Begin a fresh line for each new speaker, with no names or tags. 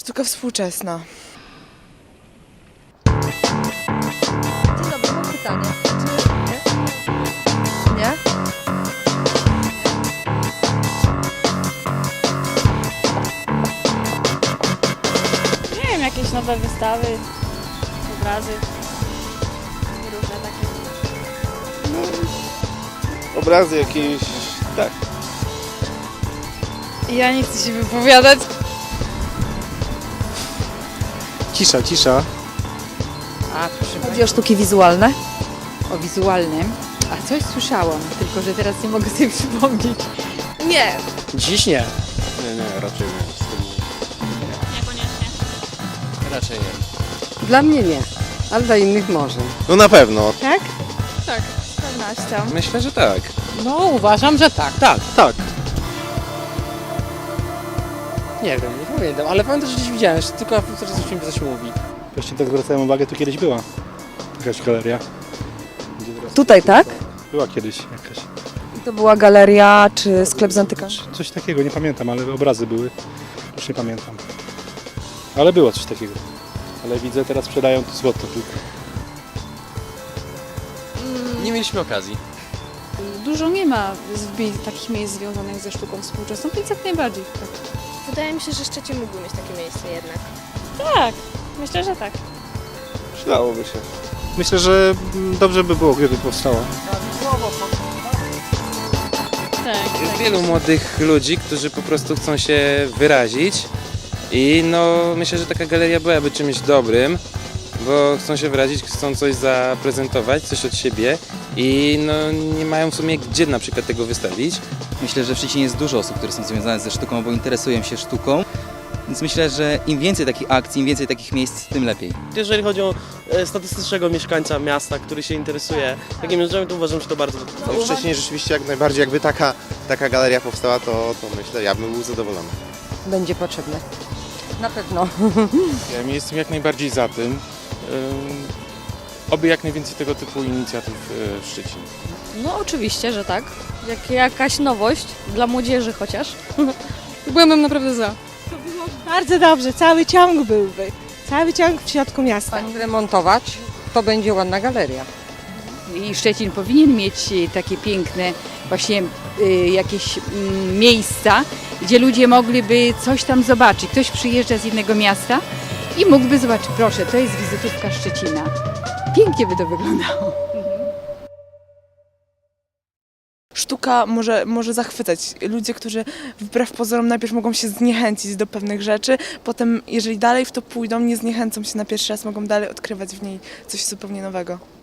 Sztuka współczesna.
Dzień dobry, mam pytanie. Czy... Nie? Nie?
Nie wiem, jakieś nowe wystawy, obrazy. Różne takie.
Obrazy jakieś, tak.
Ja nie chcę się wypowiadać.
Cisza, cisza.
A, proszę
Chodzi o sztuki wizualne?
o wizualnym. A coś słyszałam, tylko że teraz nie mogę sobie przypomnieć.
Nie.
Dziś nie. Nie, nie, raczej nie.
Niekoniecznie.
Raczej nie.
Dla mnie nie, ale dla innych może.
No na pewno.
Tak? Tak, z pewnością.
Myślę, że tak.
No, uważam, że tak.
Tak, tak.
Nie wiem, nie pamiętam, ale pamiętam, że gdzieś widziałem, jeszcze tylko na że coś mi coś mówi.
Właśnie tak zwracałem uwagę, tu kiedyś była jakaś galeria. Gdzie teraz-
Tutaj, tak?
Była kiedyś jakaś.
I to była galeria czy sklep z antykami?
Coś takiego, nie pamiętam, ale obrazy były. Już nie pamiętam. Ale było coś takiego. Ale widzę, teraz sprzedają tu złoto tylko.
Nie mieliśmy okazji.
Dużo nie ma takich miejsc związanych ze sztuką współczesną, więc jak najbardziej. Tak.
Wydaje mi się, że Szczecin mógłby mieć takie miejsce jednak.
tak, myślę, że tak.
Przydałoby się.
Myślę, że dobrze by było, gdyby powstała.
Tak,
Jest wielu młodych ludzi, którzy po prostu chcą się wyrazić i no myślę, że taka galeria byłaby czymś dobrym, bo chcą się wyrazić, chcą coś zaprezentować, coś od siebie i no nie mają w sumie gdzie na przykład tego wystawić.
Myślę, że w Szczecinie jest dużo osób, które są związane ze sztuką albo interesują się sztuką. Więc myślę, że im więcej takich akcji, im więcej takich miejsc, tym lepiej.
Jeżeli chodzi o e, statystycznego mieszkańca miasta, który się interesuje takimi rzeczami, to uważam, że to bardzo
Wcześniej rzeczywiście jak najbardziej, jakby taka, taka galeria powstała, to, to myślę, ja bym był zadowolony.
Będzie potrzebne. Na pewno.
Ja jestem jak najbardziej za tym. Oby jak najwięcej tego typu inicjatyw w Szczecinie.
No oczywiście, że tak. Jak jakaś nowość dla młodzieży chociaż. Byłabym naprawdę za.
Bardzo dobrze, cały ciąg byłby. Cały ciąg w środku miasta.
Pani remontować, to będzie ładna galeria.
I Szczecin powinien mieć e, takie piękne właśnie e, jakieś mm, miejsca, gdzie ludzie mogliby coś tam zobaczyć. Ktoś przyjeżdża z innego miasta i mógłby zobaczyć, proszę, to jest wizytówka Szczecina. Pięknie by to wyglądało.
Sztuka może, może zachwycać. Ludzie, którzy wbrew pozorom najpierw mogą się zniechęcić do pewnych rzeczy, potem jeżeli dalej w to pójdą, nie zniechęcą się na pierwszy raz, mogą dalej odkrywać w niej coś zupełnie nowego.